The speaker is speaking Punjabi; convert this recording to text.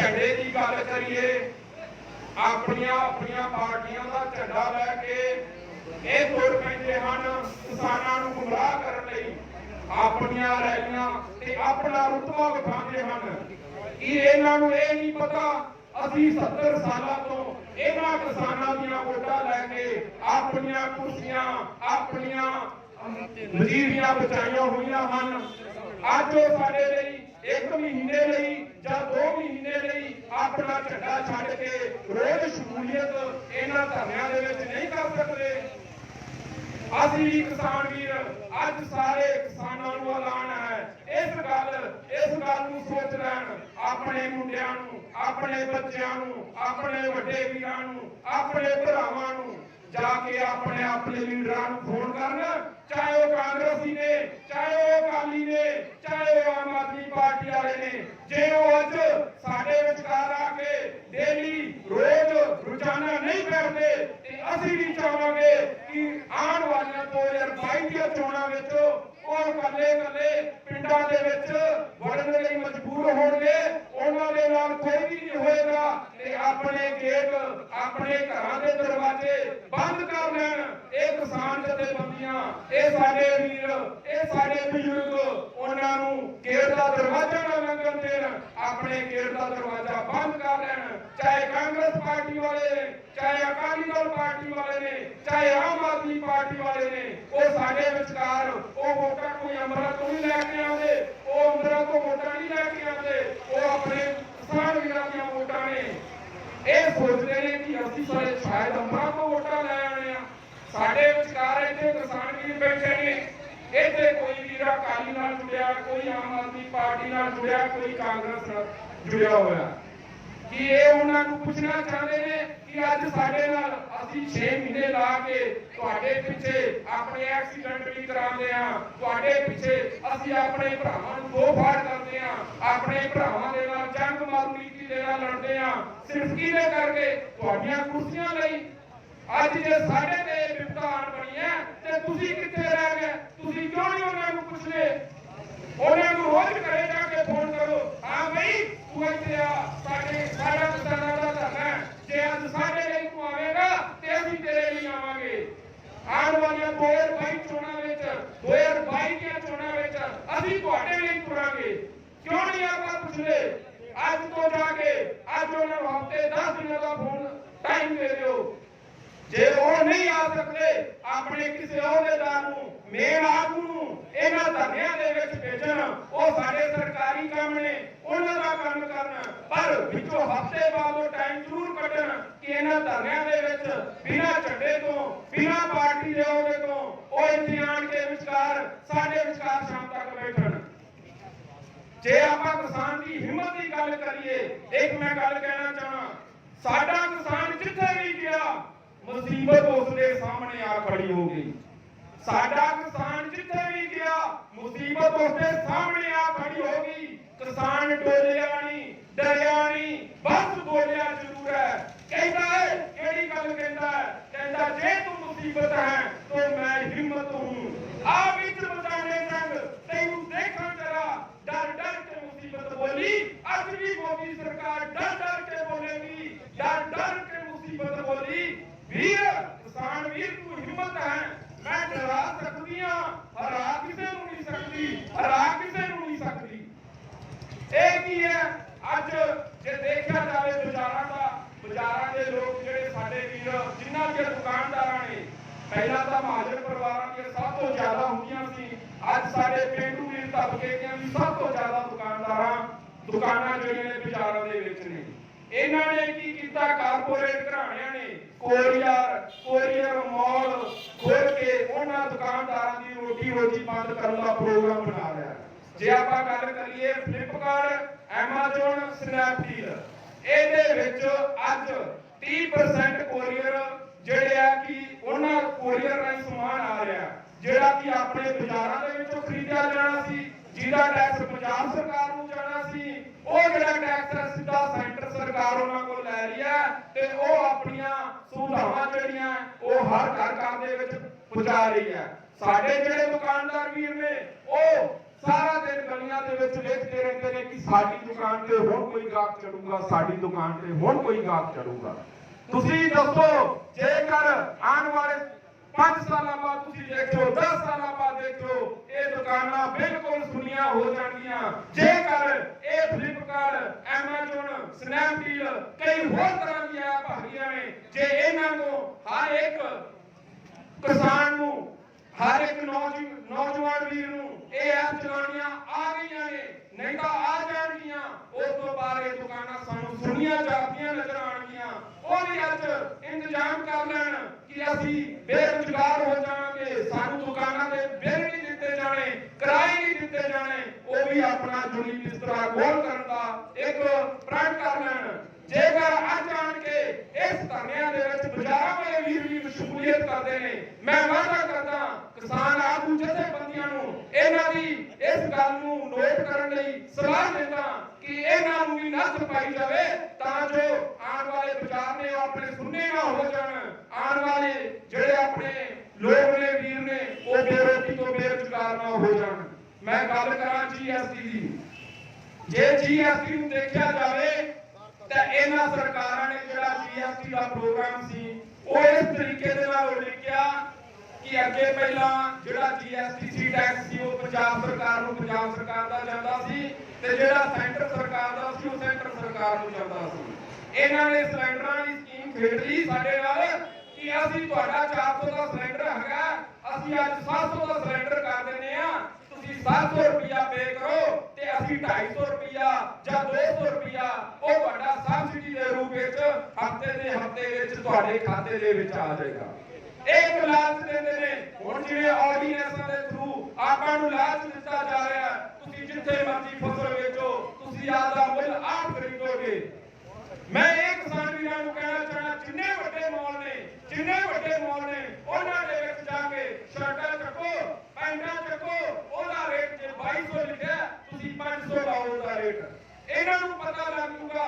ਝੰਡੇ ਦੀ ਗੱਲ ਕਰੀਏ, ਆਪਣੀਆਂ ਆਪਣੀਆਂ ਪਾਰਟੀਆਂ ਦਾ ਝੰਡਾ ਲੈ ਕੇ ਇਹ ਤੁਰ ਪੈਂਦੇ ਹਨ, ਕਿਸਾਨਾਂ ਨੂੰ ਗੁੰਮਰਾਹ ਕਰਨ ਲਈ ਆਪਣੀਆਂ ਰੈਲੀਆਂ ਤੇ ਆਪਣਾ ਰੁਤਬਾ ਵਿਖਾਉਂਦੇ ਹਨ। ਕੀ ਇਹਨਾਂ ਨੂੰ ਇਹ ਨਹੀਂ ਪਤਾ, ਅਸੀਂ 70 ਸਾਲਾਂ ਤੋਂ ਇਹਨਾਂ ਕਿਸਾਨਾਂ ਦੀਆਂ ਵੋਟਾਂ ਲੈ ਕੇ ਆਪਣੀਆਂ ਕੁਰਸੀਆਂ, ਆਪਣੀਆਂ ਵਜ਼ੀਰੀਆਂ ਬਚਾਈਆਂ ਹੋਈਆਂ ਹਨ। ਅੱਜ ਉਹ ਸਾਡੇ ਲਈ ਇੱਕ ਮਹੀਨੇ ਲਈ ਜਾਂ ਦੋ ਮਹੀਨੇ ਲਈ ਆਪਣਾ ਝੰਡਾ ਛੱਡ ਕੇ ਰੋਜ਼ ਸ਼ਮੂਲੀਅਤ ਇਹਨਾਂ ਧਰਨਿਆਂ ਦੇ ਵਿੱਚ ਨਹੀਂ ਕਰ ਸਕਦੇ। ਅਸੀਂ ਕਿਸਾਨ ਵੀਰ, ਅੱਜ ਸਾਰੇ ਕਿਸਾਨਾਂ ਨੂੰ ਐਲਾਨ ਹੈ, ਇਸ ਗੱਲ ਇਸ ਗੱਲ ਨੂੰ ਸੋਚ ਲੈਣ, ਆਪਣੇ ਮੁੰਡਿਆਂ ਨੂੰ, ਆਪਣੇ ਬੱਚਿਆਂ ਨੂੰ, ਆਪਣੇ ਵੱਡੇ ਵੀਰਾਂ ਨੂੰ, ਆਪਣੇ ਭਰਾਵਾਂ ਨੂੰ ਜਾ ਕੇ ਆਪਣੇ ਆਪਣੇ ਲੀਡਰਾਂ ਨੂੰ ਫੋਨ ਕਰਨ, ਚਾਹੇ ਉਹ ਕਾਂਗਰਸੀ ਨੇ ਚਾਹੇ ਉਹ ਅਕਾਲੀ ਨੇ ਚਾਹੇ ਉਹ ਆਮ ਆਦਮੀ ਪਾਰਟੀ ਵਾਲੇ ਨੇ ਜੇ ਉਹ ਅੱਜ ਸਾਡੇ ਵਿਚਕਾਰ ਆ ਕੇ ਡੇਲੀ ਰੋਜ਼ ਰੋਜ਼ਾਨਾ ਨਹੀਂ ਬੈਠਦੇ ਤੇ ਅਸੀਂ ਵੀ ਚਾਹਾਂਗੇ ਕਿ ਆਉਣ ਵਾਲੀਆਂ 2022 ਦੀਆਂ ਚੋਣਾਂ ਵਿੱਚ ਉਹ ਕੱਲੇ ਕੱਲੇ ਪਿੰਡਾਂ ਦੇ ਵਿੱਚ ਵੜਨ ਲਈ ਮਜਬੂਰ ਹੋਣਗੇ। ਉਹਨਾਂ ਦੇ ਨਾਲ ਕੋਈ ਵੀ ਨਹੀਂ ਹੋਏਗਾ ਤੇ ਆਪਣੇ ਗੇਟ, ਆਪਣੇ ਘਰਾਂ ਦੇ ਦਰਵਾਜ਼ੇ ਬੰਦ ਕਰ ਲੈਣ। ਇਹ ਕਿਸਾਨ ਜਥੇਬੰਦੀਆਂ, ਇਹ ਸਾਡੇ ਵੀਰ, ਇਹ ਸਾਡੇ ਬਜ਼ੁਰਗ, ਉਹਨਾਂ ਨੂੰ ਗੇਟ ਦਾ ਦਰਵਾਜ਼ਾ ਨਾ ਲੰਘਣ ਦੇਣ, ਆਪਣੇ ਗੇਟ ਦਾ ਦਰਵਾਜ਼ਾ ਬੰਦ ਕਰ ਲੈਣ। ਚਾਹੇ ਕਾਂਗਰਸ ਪਾਰਟੀ ਵਾਲੇ ਨੇ, ਚਾਹੇ ਅਕਾਲੀ ਦਲ ਪਾਰਟੀ ਵਾਲੇ ਨੇ, ਚਾਹੇ ਆਮ ਆਦਮੀ ਪਾਰਟੀ ਵਾਲੇ ਨੇ ਸਾਡੇ ਵਿਚਕਾਰ ਉਹ ਵੋਟਾਂ ਕੋਈ ਅੰਮ੍ਰਿਤ ਤੋਂ ਨਹੀਂ ਲੈ ਕੇ ਆਉਂਦੇ, ਉਹ ਅੰਮ੍ਰਿਤ ਤੋਂ ਵੋਟਾਂ ਨਹੀਂ ਲੈ ਕੇ ਆਉਂਦੇ, ਉਹ ਆਪਣੇ ਕਿਸਾਨ ਵੀਰਾਂ ਦੀਆਂ ਵੋਟਾਂ ਨੇ। ਇਹ ਸੋਚਦੇ ਨੇ ਕਿ ਅਸੀਂ ਸ਼ਾਇਦ ਅੰਮ੍ਰਿਤ ਤੋਂ ਵੋਟਾਂ ਲੈ ਆਣੇ ਆ। ਸਾਡੇ ਵਿਚਕਾਰ ਇੱਥੇ ਕਿਸਾਨ ਵੀਰ ਬੈਠੇ ਨੇ। ਇੱਥੇ ਕੋਈ ਵੀਰ ਅਕਾਲੀ ਨਾਲ ਜੁੜਿਆ, ਕੋਈ ਆਮ ਆਦਮੀ ਪਾਰਟੀ ਨਾਲ ਜੁੜਿਆ, ਕੋਈ ਕਾਂਗਰਸ ਨਾਲ ਜੁੜਿਆ ਹੋਇਆ। ਕਿ ਇਹ ਉਹਨਾਂ ਨੂੰ ਪੁੱਛਣਾ ਚਾਹੁੰਦੇ ਨੇ? ਕਿ ਅੱਜ ਸਾਡੇ ਨਾਲ ਅਸੀਂ 6 ਮਹੀਨੇ ਲਾ ਕੇ ਤੁਹਾਡੇ ਪਿੱਛੇ ਆਪਣੇ ਐਕਸੀਡੈਂਟ ਵੀ ਕਰਾਉਂਦੇ ਆ ਤੁਹਾਡੇ ਪਿੱਛੇ ਅਸੀਂ ਆਪਣੇ ਭਰਾਵਾਂ ਨੂੰ ਦੋ ਫਾੜ ਕਰਦੇ ਆ ਆਪਣੇ ਭਰਾਵਾਂ ਦੇ ਨਾਲ ਜੰਗ ਮਾਰੂ ਨੀਤੀ ਦੇ ਨਾਲ ਲੜਦੇ ਆ ਸਿਰਫ ਕਿਹਦੇ ਕਰਕੇ? ਤੁਹਾਡੀਆਂ ਕੁਰਸੀਆਂ ਲਈ। ਅੱਜ ਜੇ ਸਾਡੇ ਤੇ ਇਹ ਬਣੀ ਹੈ, ਤੇ ਤੁਸੀਂ ਕਿੱਥੇ ਰਹਿ ਗਏ? ਤੁਸੀਂ ਕਿਉਂ ਨਹੀਂ ਉਹਨਾਂ ਨੂੰ ਪੁੱਛਦੇ? ਉਹਨਾਂ ਨੂੰ ਰੋਜ਼ ਘਰੇ ਜਾ ਕੇ ਫੋਨ ਕਰੋ। ਹਾਂ ਬਈ, ਤੂੰ ਇੱਥੇ ਆ ਸਾਡੇ ਸਾਡਾ ਕਿਸਾਨਾਂ ਦਾ ਧਰਨਾ ਹੈ। ਜੇ ਅੱਜ ਸਾਡੇ ਲਈ ਤੂੰ ਆਵੇਂਗਾ ਤੇ ਅਸੀਂ ਤੇਰੇ ਲਈ ਆਵਾਂਗੇ ਆਉਣ ਵਾਲੀਆਂ 2022 ਚੋਣਾਂ ਵਿੱਚ 2022 ਦੀਆਂ ਚੋਣਾਂ ਵਿੱਚ ਅਸੀਂ ਤੁਹਾਡੇ ਲਈ ਤੁਰਾਂਗੇ ਕਿਉਂ ਨਹੀਂ ਆਪਾਂ ਪੁੱਛਦੇ ਅੱਜ ਤੋਂ ਜਾ ਕੇ ਅੱਜ ਉਹਨਾਂ ਨੂੰ ਹਫ਼ਤੇ 10 ਦਿਨਾਂ ਦਾ ਫੋਨ ਟਾਈਮ ਦੇ ਦਿਓ। ਜੇ ਉਹ ਨਹੀਂ ਆ ਸਕਦੇ, ਆਪਣੇ ਕਿਸੇ ਅਹੁਦੇਦਾਰ ਨੂੰ ਮੇਨ ਆਗੂ ਨੂੰ, ਇਹਨਾਂ ਧਰਨਿਆਂ ਦੇ ਵਿੱਚ ਭੇਜਣ, ਉਹ ਸਾਡੇ ਸਰਕਾਰੀ ਕੰਮ ਨੇ, ਉਹਨਾਂ ਦਾ ਕੰਮ ਕਰਨ। ਪਰ ਵਿੱਚੋਂ ਹਫ਼ਤੇ ਬਾਅਦ ਉਹ ਟਾਈਮ ਜ਼ਰੂਰ ਕੱਢਣ ਕਿ ਇਹਨਾਂ ਧਰਨਿਆਂ ਦੇ ਵਿੱਚ ਬਿਨਾਂ ਝੰਡੇ ਤੋਂ ਬਿਨਾਂ ਪਾਰਟੀ ਦੇ ਅਹੁਦੇ ਤੋਂ ਉਹ ਇੱਥੇ ਆਣ ਕੇ ਵਿਚਕਾਰ ਸਾਡੇ ਵਿਚਕਾਰ ਸ਼ਾਮ ਤੱਕ ਬੈਠਣ ਜੇ ਆਪਾਂ ਕਿਸਾਨ ਦੀ ਹਿੰਮਤ ਦੀ ਗੱਲ ਕਰੀਏ, ਇੱਕ ਮੈਂ ਗੱਲ ਕਹਿਣਾ ਚਾਹਾਂ, ਸਾਡਾ ਕਿਸਾਨ ਜਿੱਥੇ ਵੀ ਗਿਆ, ਮੁਸੀਬਤ ਉਸਦੇ ਸਾਹਮਣੇ ਆ ਖੜੀ ਹੋ ਗਈ। ਸਾਡਾ ਕਿਸਾਨ ਜਿੱਥੇ ਵੀ ਗਿਆ, ਮੁਸੀਬਤ ਉਸਦੇ ਸਾਹਮਣੇ ਆ ਖੜੀ ਹੋ ਗਈ। ਕਿਸਾਨ ਡੋਲਿਆ ਨਹੀਂ ਡਰਿਆ ਨਹੀਂ ਬਸ ਬੋਲਿਆ ਜ਼ਰੂਰ ਹੈ ਕਹਿੰਦਾ ਹੈ ਕਿਹੜੀ ਗੱਲ ਕਹਿੰਦਾ ਹੈ ਕਹਿੰਦਾ ਜੇ ਤੂੰ ਮੁਸੀਬਤ ਹੈ ਤਾਂ ਮੈਂ ਹਿੰਮਤ ਹੂੰ ਆ ਵਿੱਚ ਬਚਾਣੇ ਜੰਗ ਤੈਨੂੰ ਦੇਖਣ ਜਰਾ ਡਰ ਡਰ ਕੇ ਮੁਸੀਬਤ ਬੋਲੀ ਅੱਜ ਵੀ ਮੋਦੀ ਸਰਕਾਰ ਡਰ ਡਰ ਕੇ ਬੋਲੇਗੀ ਡਰ ਡਰ ਕੇ ਮੁਸੀਬਤ ਬੋਲੀ ਵੀਰ ਕਿਸਾਨ ਵੀਰ ਤੂੰ ਹਿੰਮਤ ਹੈ ਮੈਂ ਡਰਾ ਸਕਦੀ ਹਾਂ ਹਰਾ ਕਿਸੇ ਨੂੰ ਨਹੀਂ ਸਕਦੀ ਹਰਾ ਕਿਸੇ ਨੂੰ ਨਹੀਂ ਸਕਦੀ ਇਹ ਕੀ ਹੈ ਅੱਜ ਜੇ ਦੇਖਿਆ ਜਾਵੇ ਬਾਜ਼ਾਰਾਂ ਦਾ ਬਾਜ਼ਾਰਾਂ ਦੇ ਲੋਕ ਜਿਹੜੇ ਸਾਡੇ ਵੀਰ ਜਿਨ੍ਹਾਂ ਦੀਆਂ ਦੁਕਾਨਦਾਰਾਂ ਨੇ ਪਹਿਲਾਂ ਤਾਂ ਮਹਾਜਨ ਪਰਿਵਾਰਾਂ ਦੀਆਂ ਸਭ ਤੋਂ ਜ਼ਿਆਦਾ ਹੁੰਦੀਆਂ ਸੀ। ਅੱਜ ਸਾਡੇ ਪਿੰਡੂ ਵੀਰ ਤਬਕੇ ਦੀਆਂ ਵੀ ਸਭ ਤੋਂ ਜ਼ਿਆਦਾ ਦੁਕਾਨਦਾਰਾਂ, ਦੁਕਾਨਾਂ ਜਿਹੜੀਆਂ ਨੇ ਬਾਜ਼ਾਰਾਂ ਦੇ ਵਿੱਚ ਨੇ। ਇਹਨਾਂ ਨੇ ਕੀ ਕੀਤਾ? ਕਾਰਪੋਰੇਟ ਘਰਾਣਿਆਂ ਨੇ ਕੋਰੀਅਰ ਕੋਰੀਅਰ ਮਾਲ ਖੋਲ ਕੇ ਉਹਨਾਂ ਦੁਕਾਨਦਾਰਾਂ ਦੀ ਰੋਟੀ ਰੋਜੀ ਬੰਦ ਕਰਨ ਦਾ ਪ੍ਰੋਗਰਾਮ ਬਣਾ ਲਿਆ। ਜੇ ਆਪਾਂ ਗੱਲ ਕਰੀਏ ਫਲਿੱਪਕਾਰਟ ਐਮਾਜ਼ਨ ਸਨੈਪਡੀਲ ਇਹਦੇ ਵਿੱਚ ਅੱਜ 30% ਕੋਰੀਅਰ ਉਹਨਾਂ ਰਾਹੀਂ ਸਮਾਨ ਆ ਰਿਹਾ। ਜਿਹੜਾ ਕਿ ਆਪਣੇ ਬਾਜ਼ਾਰਾਂ ਦੇ ਵਿੱਚੋਂ ਖਰੀਦਿਆ ਜਾਣਾ ਸੀ, ਜਿਹਦਾ ਟੈਕਸ ਪੰਜਾਬ ਸਰਕਾਰ ਨੂੰ ਜਾਣਾ ਸੀ, ਉਹ ਜਿਹੜਾ ਟੈਕਸ ਸਿੱਧਾ ਸੈਂਟਰ ਸਰਕਾਰ ਉਹਨਾਂ ਕੋਲ ਲੈ ਰਹੀ ਹੈ ਤੇ ਉਹ ਆਪਣੀਆਂ ਸੁਵਿਧਾਵਾਂ ਜਿਹੜੀਆਂ ਉਹ ਹਰ ਘਰ ਘਰ ਦੇ ਵਿੱਚ ਪਹੁੰਚਾ ਰਹੀ ਹੈ। ਸਾਡੇ ਜਿਹੜੇ ਦੁਕਾਨਦਾਰ ਵੀਰ ਨੇ, ਉਹ ਸਾਰਾ ਦਿਨ ਗਲੀਆਂ ਦੇ ਵਿੱਚ ਲਿਖਦੇ ਰਹਿੰਦੇ ਨੇ ਕਿ ਸਾਡੀ ਦੁਕਾਨ ਤੇ ਹੁਣ ਕੋਈ ਗਾਹਕ ਗਾਹਕ ਚੜੂਗਾ, ਸਾਡੀ ਦੁਕਾਨ ਤੇ ਹੁਣ ਕੋਈ ਗਾਹਕ ਚੜੂਗਾ। ਤੁਸੀਂ ਦੱਸੋ, ਜੇਕਰ ਆਉਣ ਵਾਲੇ 5 ਸਾਲਾਂ ਬਾਅਦ ਤੁਸੀਂ ਦੇਖੋ 10 ਸਾਲਾਂ ਬਾਅਦ ਦੇਖੋ, ਇਹ ਦੁਕਾਨਾਂ ਬਿਲਕੁਲ ਸੁਨੀਆਂ ਹੋ ਜਾਣਗੀਆਂ। ਜੇਕਰ ਇਹ ਫਲਿੱਪਕਾਰਟ ਐਮਾਜ਼ਨ ਸਨੈਪਡੀਲ ਕਈ ਹੋਰ ਤਰ੍ਹਾਂ ਦੀਆਂ ਐਪ ਹੈਗੀਆਂ ਨੇ, ਜੇ ਇਹਨਾਂ ਨੂੰ ਹਰ ਇੱਕ ਕਿਸਾਨ ਨੂੰ, ਹਰ ਇੱਕ ਨੌਜਵਾਨ ਵੀਰ ਨੂੰ ਇਹ ਐਪ ਚਲਾਉਣੀਆਂ ਆ ਗਈਆਂ ਨੇ, ਨਹੀਂ ਤਾਂ ਆ ਜਾਣਗੀਆਂ, ਉਸ ਤੋਂ ਬਾਅਦ ਇਹ ਦੁਕਾਨਾਂ ਸਾਨੂੰ ਸੁਣੀਆਂ ਜਾਪਦੀਆਂ ਨਜ਼ਰ ਆਣਗੀਆਂ ਉਹ ਵੀ ਅੱਜ ਇੰਤਜ਼ਾਮ ਕਰ ਲੈਣ ਕਿ ਅਸੀਂ ਬੇਰੁਜ਼ਗਾਰ ਹੋ ਜਾਵਾਂਗੇ ਸਾਨੂੰ ਦੁਕਾਨਾਂ ਦੇ ਬਿੱਲ ਨਹੀਂ ਦਿੱਤੇ ਜਾਣੇ ਕਿਰਾਏ ਨਹੀਂ ਦਿੱਤੇ ਜਾਣੇ ਉਹ ਵੀ ਆਪਣਾ ਜੁੜੀ ਬਿਸਤਰਾ ਗੋਲ ਕਰਨ ਦਾ ਇੱਕ ਪ੍ਰਣ ਕਰ ਲੈਣ। ਜੇਕਰ ਅੱਜ ਆਣ ਕੇ ਇਸ ਧਰਨਿਆਂ ਦੇ ਵਿੱਚ ਬਾਜ਼ਾਰਾਂ ਵਾਲੇ ਵੀਰ ਵੀ ਮਸ਼ਮੂਲੀਅਤ ਕਰਦੇ ਨੇ, ਮੈਂ ਵਾਅਦਾ ਕਰਦਾ ਕਿਸਾਨ ਆਗੂ ਜਥੇਬੰਦੀਆਂ ਨੂੰ ਇਹਨਾਂ ਦੀ ਇਸ ਗੱਲ ਨੂੰ ਨੋਟ ਕਰਨ ਲਈ ਸਲਾਹ ਦਿੰਦਾ ਕਿ ਇਹਨਾਂ ਨੂੰ ਵੀ ਨੱਥ ਪਾਈ ਜਾਵੇ ਤਾਂ ਜੋ ਆਉਣ ਵਾਲੇ ਬਾਜ਼ਾਰ ਨੇ ਉਹ ਆਪਣੇ ਸੁੰਨੇ ਨਾ ਹੋ ਜਾਣ। ਆਉਣ ਵਾਲੇ ਜਿਹੜੇ ਆਪਣੇ ਲੋਕ ਨੇ, ਵੀਰ ਨੇ, ਉਹ ਬੇਰੋਟੀ ਤੋਂ ਬੇਰੁਜ਼ਗਾਰ ਨਾ ਹੋ ਜਾਣ। ਮੈਂ ਗੱਲ ਕਰਾਂ ਜੀਐਸਟੀ ਦੀ। ਜੇ ਜੀਐਸਟੀ ਨੂੰ ਦੇਖਿਆ ਜਾਵੇ, ਤਾਂ ਇਹਨਾਂ ਸਰਕਾਰਾਂ ਨੇ ਜਿਹੜਾ ਜੀਐਸਟੀ ਦਾ ਪ੍ਰੋਗਰਾਮ ਸੀ, ਉਹ ਇਸ ਤਰੀਕੇ ਦੇ ਨਾਲ ਉਲੀਕਿਆ ਕਿ ਅੱਗੇ ਪਹਿਲਾਂ ਜਿਹੜਾ ਜੀਐਸਟੀ ਸੀ ਟੈਕਸ ਸੀ, ਉਹ ਪੰਜਾਬ ਸਰਕਾਰ ਨੂੰ ਪੰਜਾਬ ਸਰਕਾਰ ਦਾ ਜਾਂਦਾ ਸੀ ਤੇ ਜਿਹੜਾ ਸੈਂਟਰ ਸਰਕਾਰ ਦਾ ਸੀ, ਉਹ ਸੈਂਟਰ ਸਰਕਾਰ ਨੂੰ ਜਾਂਦਾ ਸੀ। ਇਹਨਾਂ ਨੇ ਸਿਲੰਡਰਾਂ ਦੀ ਸਕੀਮ ਖੇਡ ਲਈ ਸਾਡੇ ਨਾਲ ਕਿ ਅਸੀਂ ਤੁਹਾਡਾ 400 ਦਾ ਸਿਲੰਡਰ ਹੈਗਾ, ਅਸੀਂ ਅੱਜ 700 ਦਾ ਸਿਲੰਡਰ ਕਰ ਦਿੰਨੇ ਆ ਤੁਸੀਂ 700 ਰੁਪਿਆ ਪੇ ਕਰੋ ਤੇ ਅਸੀਂ 250 ਰੁਪਿਆ ਜਾਂ 200 ਰੁਪਿਆ ਉਹ ਤੁਹਾਡਾ ਸਬਸਿਡੀ ਦੇ ਰੂਪ ਵਿੱਚ ਹਫ਼ਤੇ ਦੇ ਹਫ਼ਤੇ ਵਿੱਚ ਤੁਹਾਡੇ ਖਾਤੇ ਦੇ ਵਿੱਚ ਆ ਜਾਏਗਾ। ਇਹ ਲਾਲਚ ਦਿੰਦੇ ਨੇ। ਹੁਣ ਜਿਵੇਂ ਆਰਡੀਨੈਂਸਾਂ ਦੇ ਥਰੂ ਆਪਾਂ ਨੂੰ ਲਾਲਚ ਦਿੱਤਾ ਜਾ ਰਿਹਾ ਤੁਸੀਂ ਜਿੱਥੇ ਮਰਜ਼ੀ ਫਸਲ ਵੇਚੋ, ਤੁਸੀਂ ਆਪਦਾ ਮੁੱਲ ਆਪ ਖਰੀਦੋਗੇ। ਮੈਂ ਇਹ ਕਿਸਾਨ ਵੀਰਾਂ ਨੂੰ ਕਹਿਣਾ ਚਾਹਣਾ ਜਿੰਨੇ ਵੱਡੇ ఎక్కడ నువ్వు పట్టాలనుకుంటా